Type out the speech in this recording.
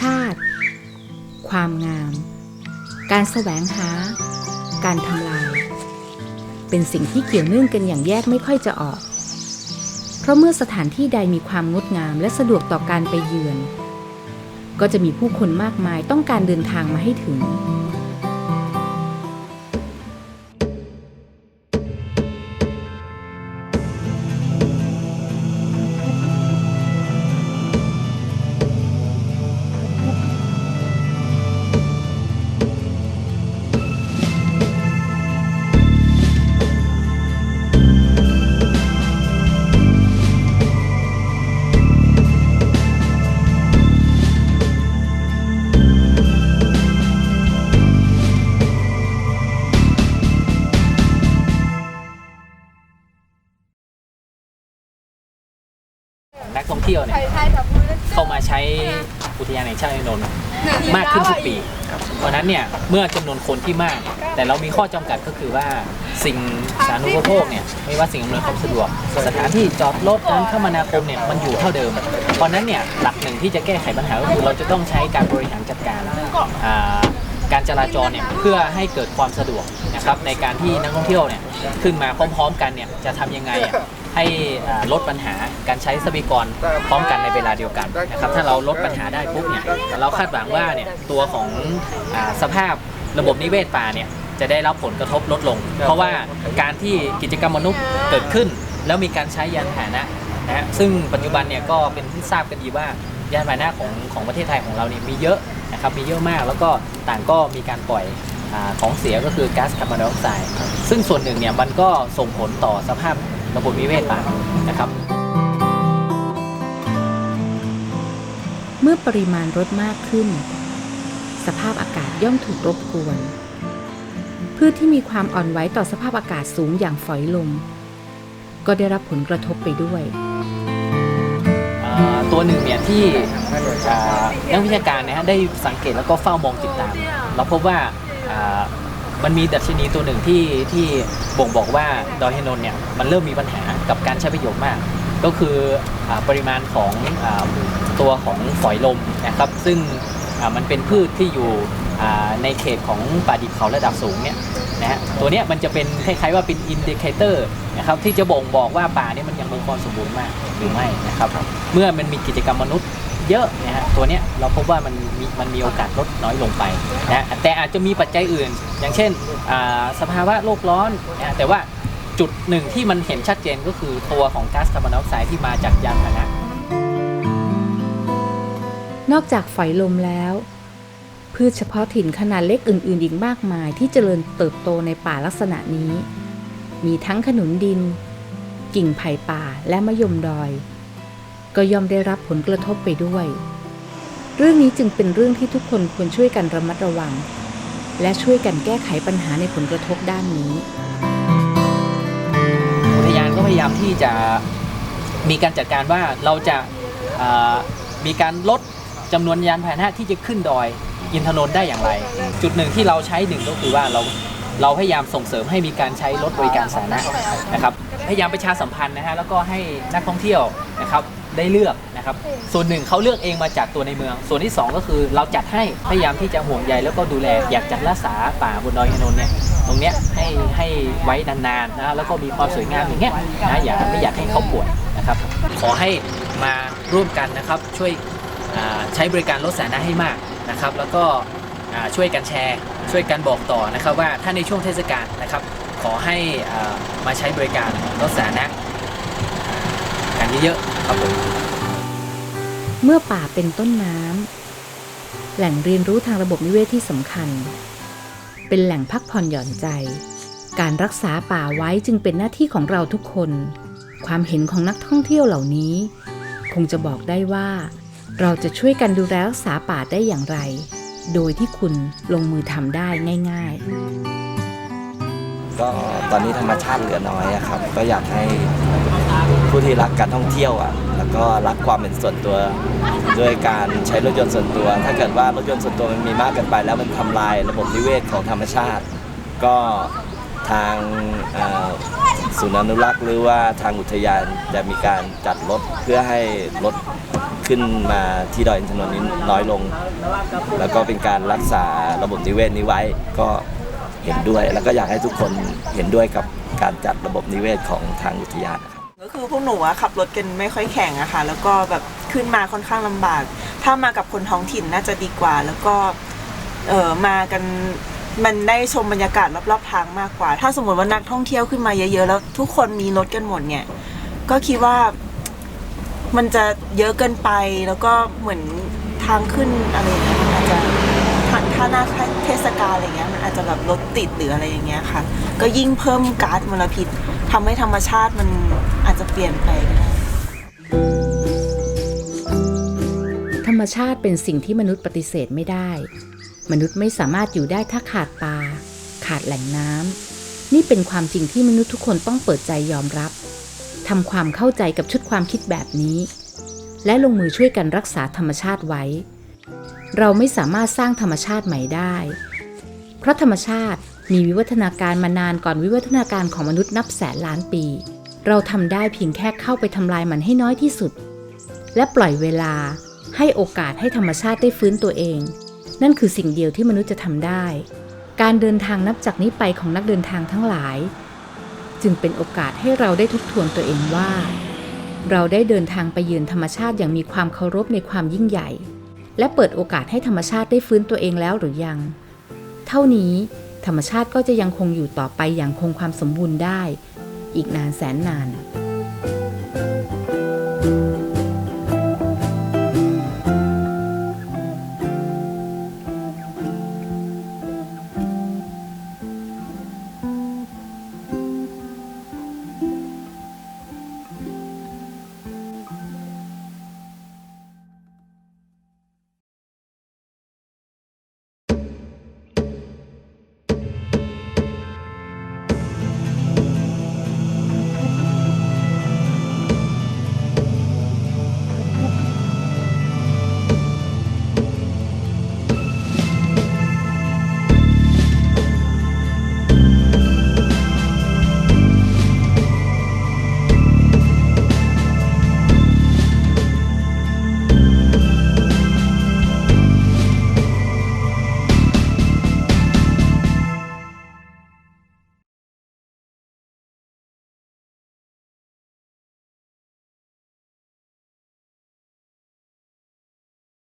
ชาติ ความงาม การแสวงหา การทำลาย เป็นสิ่งที่เกี่ยวเนื่องกันอย่างแยกไม่ค่อยจะออก เพราะเมื่อสถานที่ใดมีความงดงามและสะดวกต่อการไปเยือน ก็จะมีผู้คนมากมายต้องการเดินทางมาให้ถึง เที่ยวเนี่ยเข้ามาใช้อุทยานแห่งชาติดอยนนท์มากขึ้นทุกปี เพราะฉะนั้นเนี่ยเมื่อจำนวนคนที่มาก แต่เรามีข้อจำกัดก็คือว่าสิ่งสาธารณูปโภคเนี่ยไม่ว่าสิ่งอำนวยความสะดวก สถานที่จอดรถการคมนาคมเนี่ยมันอยู่เท่าเดิม เพราะฉะนั้นเนี่ยหลักหนึ่งที่จะแก้ไขปัญหาก็คือเราจะต้องใช้การบริหารจัดการอ่าการจราจรเนี่ยเพื่อให้เกิดความสะดวกนะครับในการที่นักท่องเที่ยวเนี่ยขึ้นมาพร้อม ๆ กันเนี่ยจะทำยังไงอะ ให้อ่าลดปัญหาการใช้ทรัพยากรพร้อมกันในเวลาเดียวกันนะครับถ้าเราลดปัญหาได้ปุ๊บเนี่ยเราคาดหวังว่าเนี่ยตัวของอาสภาพระบบนิเวศป่าเนี่ยจะได้รับผลกระทบลดลง เพราะว่าการที่กิจกรรมมนุษย์เกิดขึ้น แล้วมีการใช้ยานพาหนะนะฮะซึ่งปัจจุบันเนี่ยก็เป็นที่ทราบกันดีว่ายานพาหนะของของประเทศไทยของเราเนี่ยมีเยอะนะครับมีเยอะมากแล้วก็ต่างก็มีการปล่อยอาของเสียก็คือก๊าซคาร์บอนไดออกไซด์ซึ่งส่วนหนึ่งเนี่ยมันก็ส่งผลต่อสภาพ ระบบนิเวศป่านะครับ เมื่อปริมาณรถมากขึ้น สภาพอากาศย่อมถูกรบกวน พืชที่มีความอ่อนไหวต่อสภาพอากาศสูงอย่างฝอยลม ก็ได้รับผลกระทบไปด้วยอ่าตัวหนึ่งเนี่ยที่อ่านักวิชาการนะฮะได้สังเกตแล้วก็เฝ้ามองติดตาม เราพบว่าอ่า มันมีดัชนีตัวหนึ่งที่ที่บ่งบอกว่าดอยเฮนนเนี่ยมันเริ่มมีปัญหากับการใช้ประโยชน์มาก ก็คืออปริมาณของอตัวของฝอยลมนะครับ ซึ่งมันเป็นพืชที่อยู่ในเขตของป่าดิบเขาระดับสูงเนี่ยนะฮะตัวเนี้ยมันจะเป็นคล้ายๆว่าเป็นอินดิเคเตอร์นะครับที่จะบ่งบอกว่าป่าเนี่ยมันยังมีความสมบูรณ์มากหรือไม่นะครับ เมื่อมันมีกิจกรรมมนุษย์ เยอะนะฮะตัวเนี้ยเราพบว่ามันมีมันมีโอกาสลดน้อยลงไปนะแต่อาจจะมีปัจจัยอื่น อย่างเช่นอ่าสภาวะโลกร้อนนะแต่ว่าจุดหนึ่งที่มันเห็นชัดเจนก็คือตัวของก๊าซคาร์บอนไดออกไซด์ที่มาจากยานพาหนะนอกจากฝอยลมแล้ว พืชเฉพาะถิ่นขนาดเล็กอื่น ๆ อีกมากมายที่เจริญเติบโตในป่าลักษณะนี้ มีทั้งขนุนดิน กิ่งไผ่ป่าและมะยมดอย ก็ย่อมได้รับผลกระทบไปด้วย เรื่องนี้จึงเป็นเรื่องที่ทุกคนควรช่วยกันระมัดระวัง และช่วยกันแก้ไขปัญหาในผลกระทบด้านนี้อุทยานก็พยายามที่จะมีการจัดการว่าเราจะมีการลดจำนวนยานพาหนะที่จะขึ้นดอยอินทนนท์ได้อย่างไร จุดหนึ่งที่เราใช้หนึ่งก็คือว่าเราเราพยายามส่งเสริมให้มีการใช้รถบริการสาธารณะนะครับพยายามประชาสัมพันธ์นะฮะแล้วก็ให้นักท่องเที่ยวนะครับ ได้เลือกนะครับ ส่วนหนึ่งเขาเลือกเองมาจากตัวในเมือง ส่วนที่สองก็คือเราจัดให้พยายามที่จะห่วงใยแล้วก็ดูแลอยากจัดรักษาป่าบนดอยอินทนนท์เนี่ยตรงเนี้ยให้ให้ไว้นานๆนะแล้วก็มีความสวยงามอย่างเงี้ยนะอย่าไม่อยากให้เขาป่วยนะครับ ขอให้มาร่วมกันนะครับช่วยอ่าใช้บริการรถสาธารณะให้มากนะครับ แล้วก็อ่าช่วยกันแชร์ ช่วยกันบอกต่อนะครับว่าถ้าในช่วงเทศกาลนะครับ ขอให้อ่ามาใช้บริการรถสาธารณะอ่ากัน เยอะๆครับผมเมื่อป่าเป็นต้นน้ำแหล่งเรียนรู้ทางระบบนิเวศที่สำคัญ เป็นแหล่งพักผ่อนหย่อนใจ การรักษาป่าไว้จึงเป็นหน้าที่ของเราทุกคน ความเห็นของนักท่องเที่ยวเหล่านี้ คงจะบอกได้ว่า เราจะช่วยกันดูแลรักษาป่าได้อย่างไร โดยที่คุณลงมือทำได้ง่าย ๆก็ตอนนี้ธรรมชาติเหลือน้อยอะครับ ก็อยากให้ ผู้ที่รักการท่องเที่ยวอะแล้วก็รักความเป็นส่วนตัวด้วยการใช้รถยนต์ส่วนตัว ถ้าเกิดว่ารถยนต์ส่วนตัวมันมีมากเกินไป แล้วมันทำลายระบบนิเวศของธรรมชาติ ก็ทางศูนย์อนุรักษ์หรือว่าทางอุทยานจะมีการจัดรถเพื่อให้ลดขึ้นมาที่ดอยอินทนนท์นี้น้อยลง แล้วก็เป็นการรักษาระบบนิเวศนี้ไว้ก็เห็นด้วย แล้วก็อยากให้ทุกคนเห็นด้วยกับการจัดระบบนิเวศของทางอุทยาน ก็คือพวกหนูอะขับรถกันไม่ค่อยแข็งอะค่ะ แล้วก็แบบขึ้นมาค่อนข้างลำบาก ถ้ามากับคนท้องถิ่นน่าจะดีกว่า แล้วก็เออมากันมันได้ชมบรรยากาศรอบๆทางมากกว่า ถ้าสมมติว่านักท่องเที่ยวขึ้นมาเยอะๆ แล้วทุกคนมีรถกันหมดเนี่ย ก็คิดว่ามันจะเยอะเกินไปแล้วก็เหมือนทางขึ้นอะไรอย่างเงี้ยมันอาจจะ ถ้าหน้าเทศกาลอะไรเงี้ยมันอาจจะแบบรถติดหรืออะไรอย่างเงี้ยค่ะ ก็ยิ่งเพิ่มก๊าซมลพิษทำให้ธรรมชาติมันอาจจะเปลี่ยนไปก็ได้ธรรมชาติเป็นสิ่งที่มนุษย์ปฏิเสธไม่ได้ มนุษย์ไม่สามารถอยู่ได้ถ้าขาดป่า ขาดแหล่งน้ำนี่เป็นความจริงที่มนุษย์ทุกคนต้องเปิดใจยอมรับทำความเข้าใจกับชุดความคิดแบบนี้ และลงมือช่วยกันรักษาธรรมชาติไว้ เราไม่สามารถสร้างธรรมชาติใหม่ได้ เพราะธรรมชาติมีวิวัฒนาการมานานก่อนวิวัฒนาการของมนุษย์นับแสนล้านปี เราทำได้เพียงแค่เข้าไปทำลายมันให้น้อยที่สุด และปล่อยเวลาให้โอกาสให้ธรรมชาติได้ฟื้นตัวเอง นั่นคือสิ่งเดียวที่มนุษย์จะทำได้ การเดินทางนับจากนี้ไปของนักเดินทางทั้งหลาย จึงเป็นโอกาสให้เราได้ทบทวนตัวเองว่า เราได้เดินทางไปเยือนธรรมชาติอย่างมีความเคารพในความยิ่งใหญ่ และเปิดโอกาสให้ธรรมชาติได้ฟื้นตัวเองแล้วหรือยัง เท่านี้ธรรมชาติก็จะยังคงอยู่ต่อไปอย่างคงความสมบูรณ์ได้ อีกนานแสนนาน